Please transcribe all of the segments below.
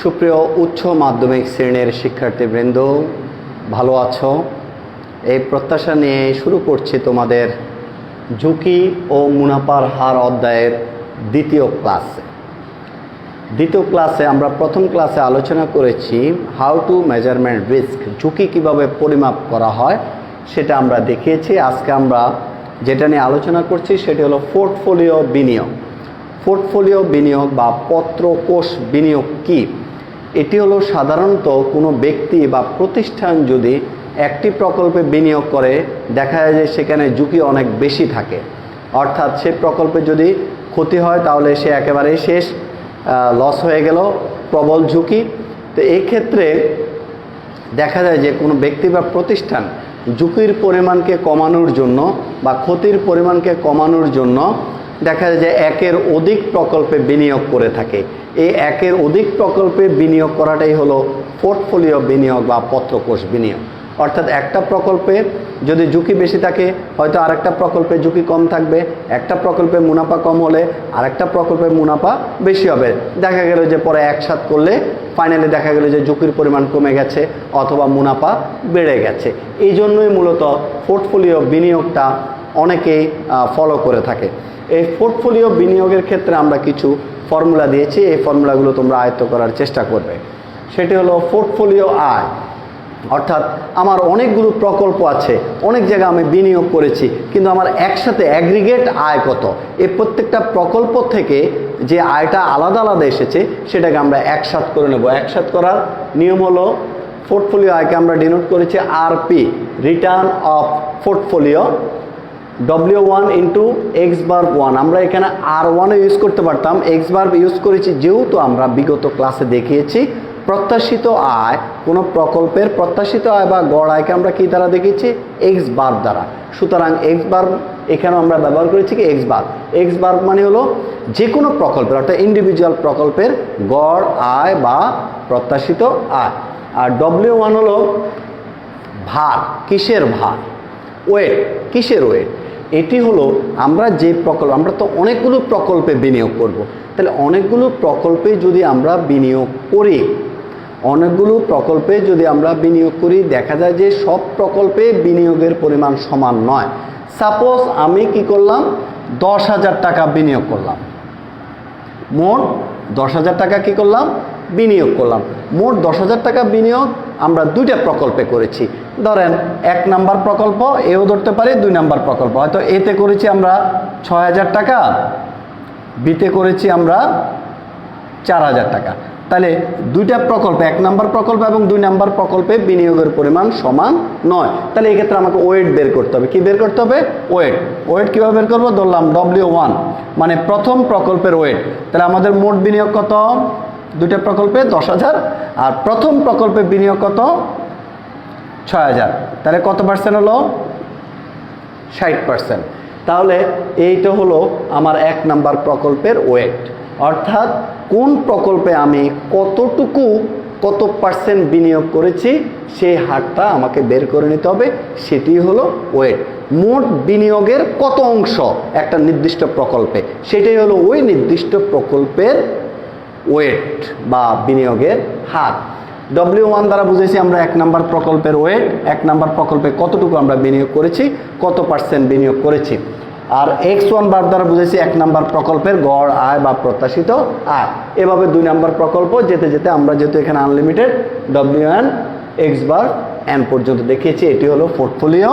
সুপ্রিয় উচ্চ মাধ্যমিক শ্রেণির শিক্ষার্থীবৃন্দ, ভালো আছো? এই প্রত্যাশা নিয়ে শুরু করছি তোমাদের ঝুঁকি ও মুনাফার হার অধ্যায়ের দ্বিতীয় ক্লাসে। দ্বিতীয় ক্লাসে আমরা প্রথম ক্লাসে আলোচনা করেছি হাউ টু মেজারমেন্ট রিস্ক ঝুঁকি কীভাবে পরিমাপ করা হয়, সেটা আমরা দেখিয়েছি। আজকে আমরা যেটা নিয়ে আলোচনা করছি সেটি হলো পোর্টফোলিও বিনিয়োগ। পোর্টফোলিও বিনিয়োগ বা পত্রকোষ বিনিয়োগ কি? এটি হলো সাধারণত কোনো ব্যক্তি বা প্রতিষ্ঠান যদি একটি প্রকল্পে বিনিয়োগ করে, দেখা যায় যে সেখানে ঝুঁকি অনেক বেশি থাকে। অর্থাৎ সে প্রকল্পে যদি ক্ষতি হয়, তাহলে সে একেবারেই শেষ লস হয়ে গেল, প্রবল ঝুঁকি। তো এই ক্ষেত্রে দেখা যায় যে কোনো ব্যক্তি বা প্রতিষ্ঠান ঝুঁকির পরিমাণকে কমানোর জন্য বা ক্ষতির পরিমাণকে কমানোর জন্য দেখা যায় যে একের অধিক প্রকল্পে বিনিয়োগ করে থাকে। এই একের অধিক প্রকল্পে বিনিয়োগ করাটাই হলো পোর্টফোলিও বিনিয়োগ বা পত্রকোষ বিনিয়োগ। অর্থাৎ একটা প্রকল্পে যদি ঝুঁকি বেশি থাকে, হয়তো আরেকটা প্রকল্পে ঝুঁকি কম থাকবে, একটা প্রকল্পে মুনাফা কম হলে আরেকটা প্রকল্পে মুনাফা বেশি হবে। দেখা গেল যে পরে একসাথ করলে ফাইনালি দেখা গেল যে ঝুঁকির পরিমাণ কমে গেছে অথবা মুনাফা বেড়ে গেছে। এই জন্যই মূলত পোর্টফোলিও বিনিয়োগটা অনেকেই ফলো করে থাকে। এই পোর্টফোলিও বিনিয়োগের ক্ষেত্রে আমরা কিছু ফর্মুলা দিয়েছি। এই ফর্মুলাগুলো তোমরা আয়ত্ত করার চেষ্টা করবে। সেটি হলো পোর্টফোলিও আয়। অর্থাৎ আমার অনেকগুলো প্রকল্প আছে, অনেক জায়গায় আমি বিনিয়োগ করেছি, কিন্তু আমার একসাথে অ্যাগ্রিগেট আয় কত? এই প্রত্যেকটা প্রকল্প থেকে যে আয়টা আলাদা আলাদা এসেছে, সেটাকে আমরা একসাথ করে নেব। একসাথ করার নিয়ম হলো পোর্টফোলিও আয়কে আমরা ডিনোট করেছি RP return of portfolio W one into X bar one আমরা এখানে আর ওয়ানও ইউজ করতে পারতাম। এক্স বার্ব ইউজ করেছি যেহেতু আমরা বিগত ক্লাসে দেখিয়েছি। প্রত্যাশিত আয়, কোনো প্রকল্পের প্রত্যাশিত আয় বা গড় আয়কে আমরা কী দ্বারা দেখিয়েছি? এক্স বার্ব দ্বারা। সুতরাং এক্স বার্ব এখানেও আমরা ব্যবহার করেছি কি? এক্স বার্ব এক্স বার্ব মানে হলো যে কোনো প্রকল্পের, অর্থাৎ ইন্ডিভিজুয়াল প্রকল্পের গড়, আয় বা প্রত্যাশিত আয়। আর ডব্লিউ ওয়ান হলো ভার, কিসের ভার? ওয়েট কিসের ওয়েট এটি হলো আমরা যে প্রকল্প, আমরা তো অনেকগুলো প্রকল্পে বিনিয়োগ করব। তাহলে অনেকগুলো প্রকল্পে যদি আমরা বিনিয়োগ করি, অনেকগুলো প্রকল্পে যদি আমরা বিনিয়োগ করি, দেখা যায় যে সব প্রকল্পে বিনিয়োগের পরিমাণ সমান নয়। সাপোজ আমি কি করলাম? দশ হাজার টাকা বিনিয়োগ করলাম। মোট দশ হাজার টাকা কি করলাম? বিনিয়োগ করলাম। মোট দশ হাজার টাকা বিনিয়োগ আমরা দুইটা প্রকল্পে করেছি। ধরেন, এক নাম্বার প্রকল্প, এও ধরতে পারি, দুই নাম্বার প্রকল্প। হয়তো এতে করেছি আমরা ছয় হাজার টাকা বিতে করেছি আমরা চার হাজার টাকা। তাহলে দুইটা প্রকল্প, এক নাম্বার প্রকল্প এবং দুই নাম্বার প্রকল্পে বিনিয়োগের পরিমাণ সমান নয়। তাহলে এক্ষেত্রে আমাকে ওয়েট বের করতে হবে। কি বের করতে হবে? ওয়েট। ওয়েট কীভাবে বের করব? ধরলাম ডব্লিউ ওয়ান মানে প্রথম প্রকল্পের ওয়েট। তাহলে আমাদের মোট বিনিয়োগ কত? দুইটা প্রকল্পে দশ হাজার, আর প্রথম প্রকল্পে বিনিয়োগ কত? ছয় হাজার। তাহলে কত পার্সেন্ট হলো? ষাট পার্সেন্ট তাহলে এইটা হলো আমার এক নাম্বার প্রকল্পের ওয়েট অর্থাৎ কোন প্রকল্পে আমি কতটুকু, কত পার্সেন্ট বিনিয়োগ করেছি, সেই হারটা আমাকে বের করে নিতে হবে। সেটি হলো ওয়েট মোট বিনিয়োগের কত অংশ একটা নির্দিষ্ট প্রকল্পে? সেটাই হলো ওই নির্দিষ্ট প্রকল্পের ওয়েট বা বিনিয়োগের হার। ডব্লিউ ওয়ান দ্বারা বুঝেছি আমরা এক নাম্বার প্রকল্পের ওয়েট এক নাম্বার প্রকল্পে কতটুকু আমরা বিনিয়োগ করেছি, কত পার্সেন্ট বিনিয়োগ করেছি। আর এক্স ওয়ান বার দ্বারা বুঝেছি এক নাম্বার প্রকল্পের গড়, আয় বা প্রত্যাশিত আয়। এভাবে দুই নাম্বার প্রকল্প যেতে যেতে আমরা যেহেতু এখানে unlimited W N X bar N পর্যন্ত দেখিয়েছি, এটি হলো পোর্টফোলিও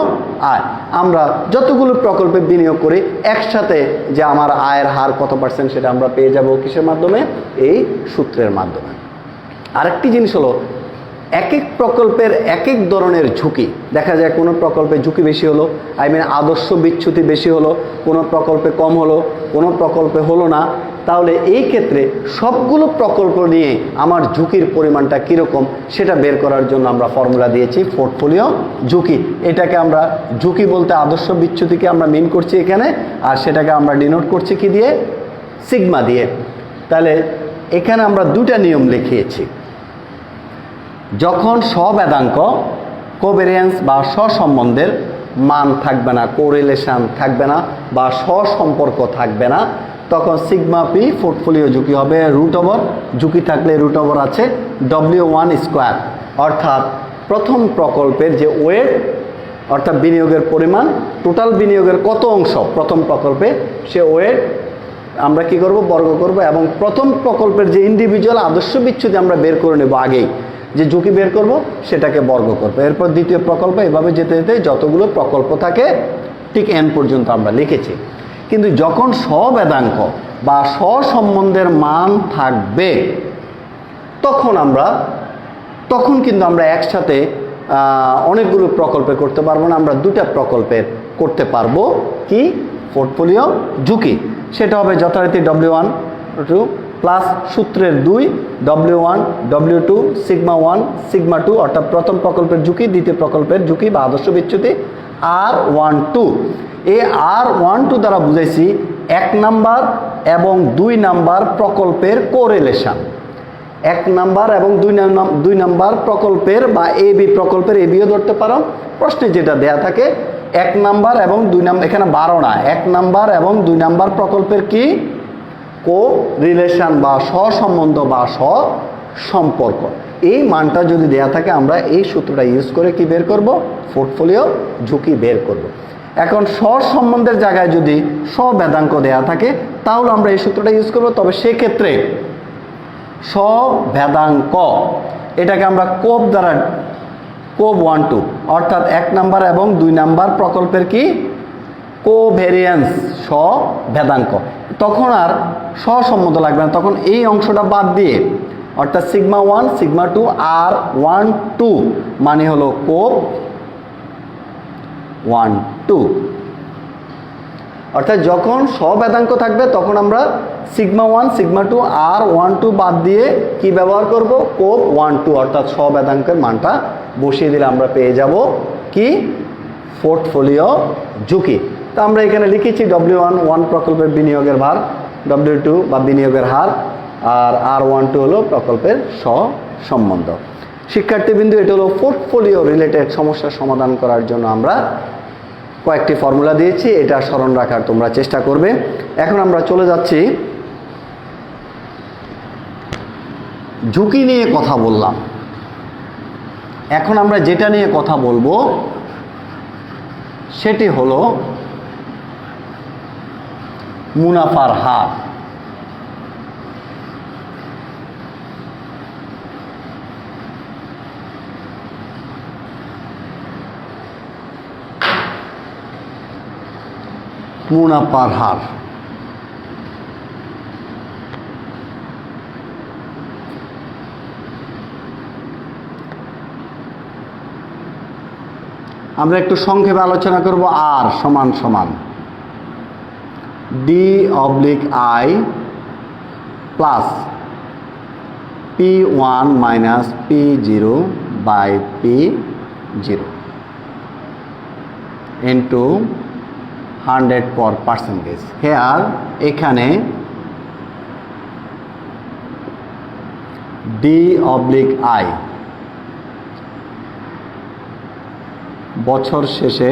আয় আমরা যতগুলো প্রকল্পে বিনিয়োগ করি, একসাথে যে আমার আয়ের হার কত পার্সেন্ট সেটা আমরা পেয়ে যাব কিসের মাধ্যমে? এই সূত্রের মাধ্যমে। আরেকটি জিনিস হলো এক এক প্রকল্পের এক এক ধরনের ঝুঁকি। দেখা যায় কোনো প্রকল্পে ঝুঁকি বেশি হলো আই মিন আদর্শ বিচ্যুতি বেশি হলো, কোনো প্রকল্পে কম হলো, কোনো প্রকল্পে হলো না। তাহলে এই ক্ষেত্রে সবগুলো প্রকল্প নিয়ে আমার ঝুঁকির পরিমাণটা কীরকম, সেটা বের করার জন্য আমরা ফর্মুলা দিয়েছি পোর্টফোলিও ঝুঁকি। এটাকে আমরা ঝুঁকি বলতে আদর্শ বিচ্যুতিকে আমরা মিন করছি এখানে, আর সেটাকে আমরা ডিনোট করছি কি দিয়ে? সিগমা দিয়ে। তাহলে এখানে আমরা দুটা নিয়ম লিখিয়েছি। যখন স্ববেদাঙ্ক, কোভেরিয়েন্স বা স্বসম্বন্ধের মান থাকবে না, কোরিলেশন থাকবে না বা স্বসম্পর্ক থাকবে না, তখন সিগমা পি পোর্টফোলিও ঝুঁকি হবে, রুট ওভার। ঝুঁকি থাকলে রুট ওভার আছে, ডব্লিউ ওয়ান স্কোয়ার। অর্থাৎ প্রথম প্রকল্পের যে ওয়েট, অর্থাৎ বিনিয়োগের পরিমাণ, টোটাল বিনিয়োগের কত অংশ প্রথম প্রকল্পে, সে ওয়েট আমরা কি করব, বর্গ করব এবং প্রথম প্রকল্পের যে ইন্ডিভিজুয়াল আদর্শ বিচ্ছুতি আমরা বের করে নেব আগেই। যে ঝুঁকি বের করব, সেটাকে বর্গ করব। এরপর দ্বিতীয় প্রকল্প, এভাবে যেতে যেতে যতগুলো প্রকল্প থাকে, ঠিক এন পর্যন্ত আমরা লিখেছি। কিন্তু যখন স্ববেদাঙ্ক বা স্বসম্বন্ধের মান থাকবে, তখন আমরা, তখন কিন্তু আমরা একসাথে অনেকগুলো প্রকল্পে করতে পারব না, আমরা দুটা প্রকল্পের করতে পারব। কি? পোর্টফোলিও ঝুঁকি। সেটা হবে যথারীতি ডব্লিউ ওয়ান টু প্লাস সূত্রের দুই W one W two sigma one sigma two অর্থাৎ প্রথম প্রকল্পের ঝুঁকি, দ্বিতীয় প্রকল্পের ঝুঁকি বা আদর্শ বিচ্যুতি আর ওয়ান টু এই আর ওয়ান টু দ্বারা বুঝাইছি এক নাম্বার এবং দুই নাম্বার প্রকল্পের কোরেলেশন এক নাম্বার এবং দুই দুই নাম্বার প্রকল্পের বা এ বি প্রকল্পের এ বিও ধরতে পারো। প্রশ্নে যেটা দেয়া থাকে, এক নাম্বার এবং দুই নাম্বার এখানে বারো না, এক নাম্বার এবং দুই নাম্বার প্রকল্পের কি? কো রিলেশন বা সসম্বন্ধ বা সম্পর্ক এই মানটা যদি দেয়া থাকে, আমরা এই সূত্রটা ইউজ করে কি বের করব? পোর্টফোলিও ঝুঁকি বের করব। এখন সম্বন্ধের জায়গায় যদি স্ববেদাঙ্ক দেয়া থাকে, তাহলে আমরা এই সূত্রটা ইউজ করব। তবে সেক্ষেত্রে স্বভেদাঙ্ক এটাকে আমরা কোপ দ্বারা, কোপ ওয়ান টু অর্থাৎ এক নাম্বার এবং দুই নাম্বার প্রকল্পের কি? কোভেরিয়েন্স স্বভেদাঙ্ক তখন আর স্বসম্মত লাগবে না। তখন এই অংশটা বাদ দিয়ে, অর্থাৎ সিগমা ওয়ান সিগমা টু আর ওয়ান টু মানে হলো কোপ ওয়ান টু অর্থাৎ যখন স্ববেদাঙ্ক থাকবে, তখন আমরা সিগমা ওয়ান সিগমা টু আর ওয়ান টু বাদ দিয়ে কি ব্যবহার করব? কোপ ওয়ান টু অর্থাৎ স্ববেদাঙ্কের মানটা বসিয়ে দিলে আমরা পেয়ে যাব কি? পোর্টফোলিও ঝুঁকি। তো আমরা এখানে লিখেছি ডব্লিউ ওয়ান ওয়ান প্রকল্পের বিনিয়োগের ভার ডব্লিউ টু বা বিনিয়োগের হার, আর আর ওয়ান টু হলো প্রকল্পের সম্বন্ধ শিক্ষার্থীবৃন্দু, এটা হলো পোর্টফোলিও রিলেটেড সমস্যার সমাধান করার জন্য আমরা কয়েকটি ফর্মুলা দিয়েছি, এটা স্মরণ রাখার তোমরা চেষ্টা করবে। এখন আমরা চলে যাচ্ছি। ঝুঁকি নিয়ে কথা বললাম। এখন আমরা যেটা নিয়ে কথা বলব, সেটি হলো মুনাফার হার মুনাফার হার আমরা একটু সংক্ষেপে আলোচনা করব আর সমান সমান। D oblique I plus P one minus P zero by P zero into hundred per percentage here এখানে ডি অবলিক আই বছর শেষে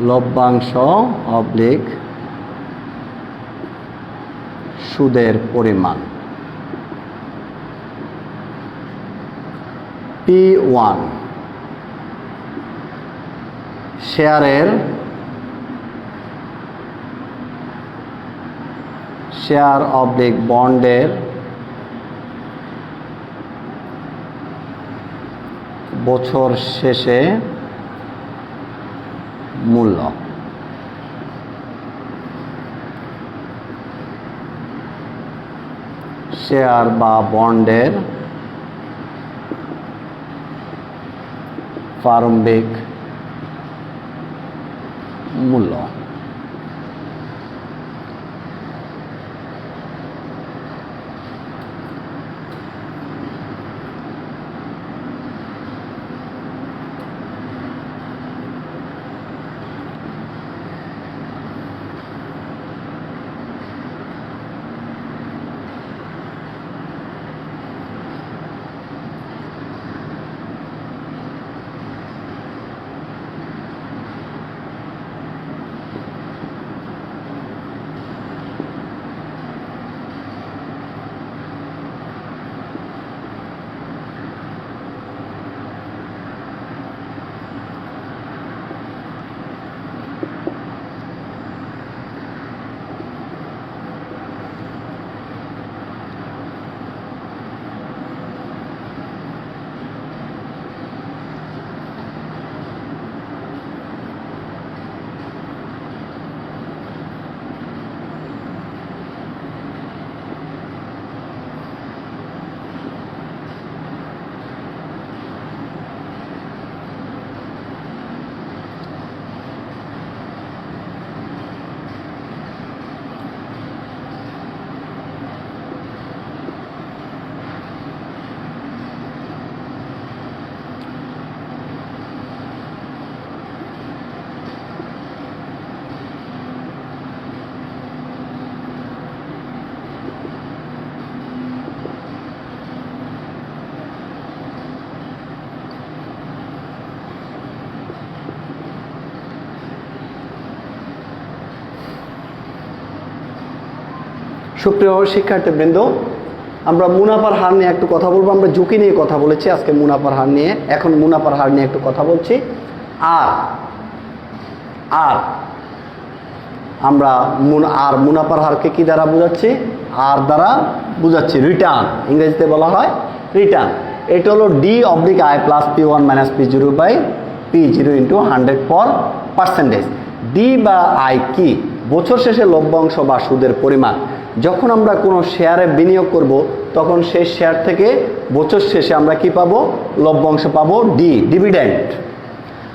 লভ্যাংশ অবলিক সুদের পরিমাণ। পি ওয়ান শেয়ারের শেয়ার অবলিক বন্ডের বছর শেষে মূল্য শেয়ার বা বন্ডের প্রারম্ভিক মূল্য সুপ্রিয় শিক্ষার্থীবৃন্দ, আমরা মুনাফার হার নিয়ে একটু কথা বলব। আমরা ঝুঁকি নিয়ে কথা বলেছি, আজকে মুনাফার হার নিয়ে। এখন মুনাফার হার নিয়ে একটু কথা বলছি। আর আর, আমরা আর মুনাফার হারকে কি দ্বারা বোঝাচ্ছি? আর দ্বারা বোঝাচ্ছি রিটার্ন ইংরেজিতে বলা হয় রিটার্ন এটা হলো D oblique I plus P one minus P zero by P zero into hundred per percentage D বা আই কি? বছর শেষে লভ্যাংশ বা সুদের পরিমাণ। যখন আমরা কোনো শেয়ারে বিনিয়োগ করব, তখন সেই শেয়ার থেকে বছর শেষে আমরা কি পাবো? লভ্যাংশ পাবো ডি ডিভিডেন্ড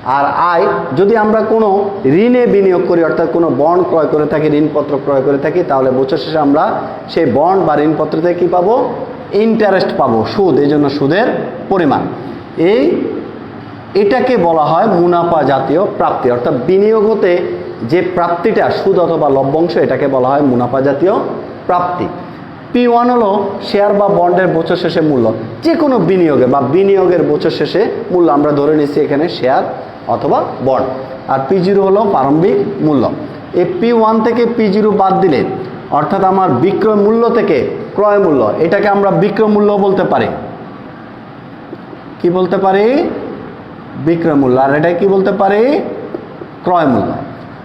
আর আয় যদি আমরা কোনো ঋণে বিনিয়োগ করি, অর্থাৎ কোনো বন্ড ক্রয় করে থাকি, ঋণপত্র ক্রয় করে থাকি, তাহলে বছর শেষে আমরা সেই বন্ড বা ঋণপত্র থেকে কী পাবো? ইন্টারেস্ট পাবো, সুদ, এই জন্য সুদের পরিমাণ। এই, এটাকে বলা হয় মুনাফা জাতীয় প্রাপ্তি। অর্থাৎ বিনিয়োগ হতে যে প্রাপ্তিটা, সুদ অথবা লভ্যাংশ, এটাকে বলা হয় মুনাফা জাতীয় প্রাপ্তি। পি ওয়ান হলো শেয়ার বা বন্ডের বছর শেষে মূল্য। যে কোনো বিনিয়োগে বা বিনিয়োগের বছর শেষে মূল্য আমরা ধরে নিচ্ছি এখানে শেয়ার অথবা বন্ড আর পি জিরো হলো প্রারম্ভিক মূল্য। এই পি ওয়ান থেকে পি জিরো বাদ দিলে, অর্থাৎ আমার বিক্রয় মূল্য থেকে ক্রয় মূল্য, এটাকে আমরা বিক্রয় মূল্য বলতে পারি। কি বলতে পারি? বিক্রয় মূল্য। আর এটা কি বলতে পারি? ক্রয় মূল্য।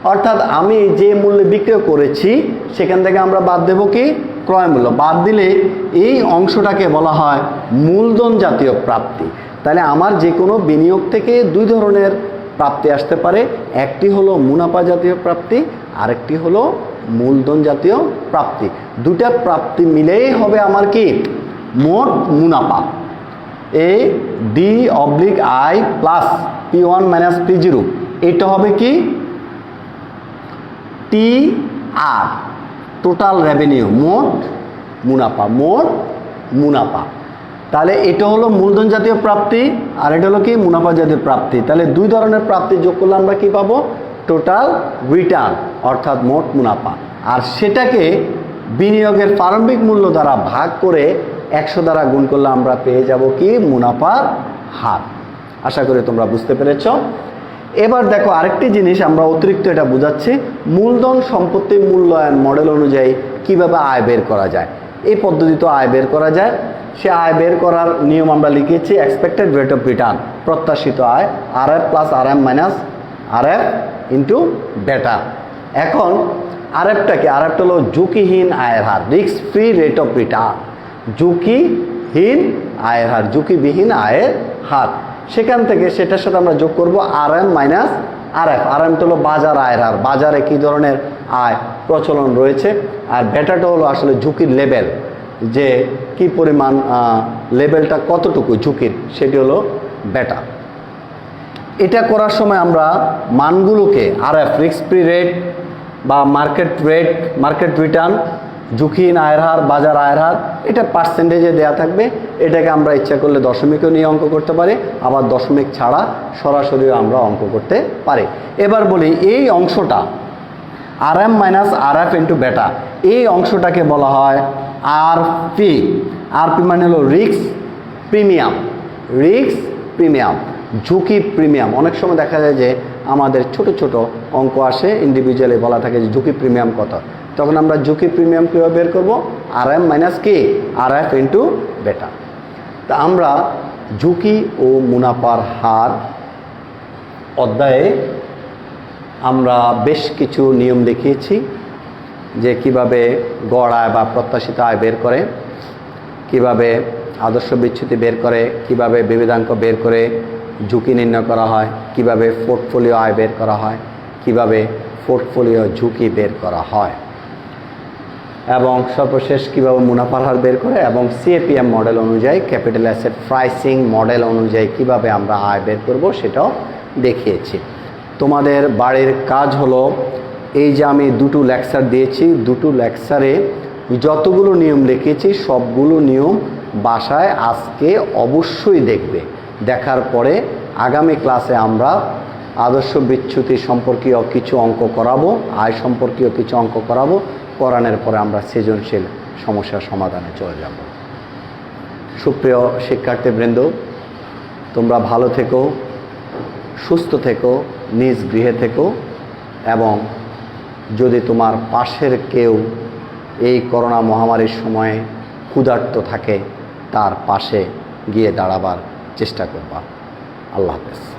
অর্থাৎ আমি যে মূল্যে বিক্রয় করেছি, সেখান থেকে আমরা বাদ দেব কি? ক্রয় মূল্য। বাদ দিলে এই অংশটাকে বলা হয় মূলধন জাতীয় প্রাপ্তি। তাহলে আমার যে কোনো বিনিয়োগ থেকে দুই ধরনের প্রাপ্তি আসতে পারে। একটি হলো মুনাফা জাতীয় প্রাপ্তি, আরেকটি হলো মূলধন জাতীয় প্রাপ্তি। দুটা প্রাপ্তি মিলেই হবে আমার কি? মোট মুনাফা। A, D, oblique I plus P one minus P zero. এটা হবে কি? টি আর টোটাল রেভিনিউ মোট মুনাফা মোট মুনাফা। তাহলে এটা হলো মূলধন জাতীয় প্রাপ্তি আর এটা হলো কি? মুনাফা জাতীয় প্রাপ্তি। তাহলে দুই ধরনের প্রাপ্তি যোগ করলে আমরা কি পাবো? টোটাল রিটার্ন অর্থাৎ মোট মুনাফা। আর সেটাকে বিনিয়োগের প্রারম্ভিক মূল্য দ্বারা ভাগ করে একশো দ্বারা গুণ করলে আমরা পেয়ে যাব কি? মুনাফার হার। আশা করি তোমরা বুঝতে পেরেছ। এবার দেখো আরেকটি জিনিস, আমরা অতিরিক্ত এটা বোঝাচ্ছি। মূলধন সম্পত্তি মূল্যায়ন মডেল অনুযায়ী কীভাবে আয় বের করা যায়। এই পদ্ধতিতে আয় বের করা যায়। সে আয় বের করার নিয়ম আমরা লিখেছি এক্সপেক্টেড রেট অফ রিটার্ন প্রত্যাশিত আয় R F plus R M minus R F into beta এখন আর এফটা কি? আর এফটা হলো ঝুঁকিহীন আয়ের হার risk free rate of return ঝুঁকিহীন আয়ের হার, ঝুঁকিবিহীন আয়ের হার। সেখান থেকে সেটার সাথে আমরা যোগ করব R M minus R F R M তো হলো বাজার আয়ের আর বাজারে কী ধরনের আয় প্রচলন রয়েছে? আর বেটাটা হলো আসলে ঝুঁকির লেভেল যে কি পরিমাণ লেভেলটা কতটুকু ঝুঁকির, সেটি হলো বেটা এটা করার সময় আমরা মানগুলোকে আর এফ রিক্স ফ্রি রেট বা মার্কেট রেট মার্কেট রিটার্ন ঝুঁকিহীন আয়ের হার, বাজার আয়ের হার এটা পার্সেন্টেজে দেওয়া থাকবে। এটাকে আমরা ইচ্ছা করলে দশমিকও নিয়ে অঙ্ক করতে পারি, আবার দশমিক ছাড়া সরাসরিও আমরা অঙ্ক করতে পারি। এবার বলি, এই অংশটা R M minus R F into beta এই অংশটাকে বলা হয় আর পি আর পি মানে হলো রিক্স প্রিমিয়াম রিক্স প্রিমিয়াম ঝুঁকি প্রিমিয়াম অনেক সময় দেখা যায় যে আমাদের ছোট ছোট অঙ্ক আসে ইন্ডিভিজুয়ালি বলা থাকে যে ঝুঁকি প্রিমিয়াম কত। তখন আমরা ঝুঁকি প্রিমিয়াম কীভাবে বের করব? R M minus K R F into beta তা আমরা ঝুঁকি ও মুনাফার হার অধ্যায়ে আমরা বেশ কিছু নিয়ম দেখিয়েছি যে কীভাবে গড় আয় বা প্রত্যাশিত আয় বের করে, কীভাবে আদর্শ বিচ্ছুতি বের করে, কীভাবে বিবেদাঙ্ক বের করে ঝুঁকি নির্ণয় করা হয়, কীভাবে পোর্টফোলিও আয় বের করা হয়, কীভাবে পোর্টফোলিও ঝুঁকি বের করা হয়। এবং সর্বশেষ কীভাবে মুনাফার হার বের করে এবং সিএপিএম মডেল অনুযায়ী ক্যাপিটাল অ্যাসেট প্রাইসিং মডেল অনুযায়ী কীভাবে আমরা আয় বের করব সেটাও দেখিয়েছি। তোমাদের বাড়ির কাজ হলো, এই যে আমি দুটো লেকচার দিয়েছি, দুটো লেকচারে যতগুলো নিয়ম লিখেছি সবগুলো নিয়ম বাসায় আজকে অবশ্যই দেখবে। দেখার পরে আগামী ক্লাসে আমরা আদর্শ বিচ্যুতি সম্পর্কীয় কিছু অঙ্ক করাবো, আয় সম্পর্কীয় কিছু অঙ্ক করাবো করানোর পরে আমরা সৃজনশীল সমস্যার সমাধানে চলে যাব। সুপ্রিয় শিক্ষার্থীবৃন্দ, তোমরা ভালো থেকো, সুস্থ থেকো, নিজ গৃহে থেকো এবং যদি তোমার পাশের কেউ এই করোনা মহামারীর সময়ে ক্ষুধার্ত থাকে, তার পাশে গিয়ে দাঁড়াবার চেষ্টা করবা। আল্লাহ হাফেজ।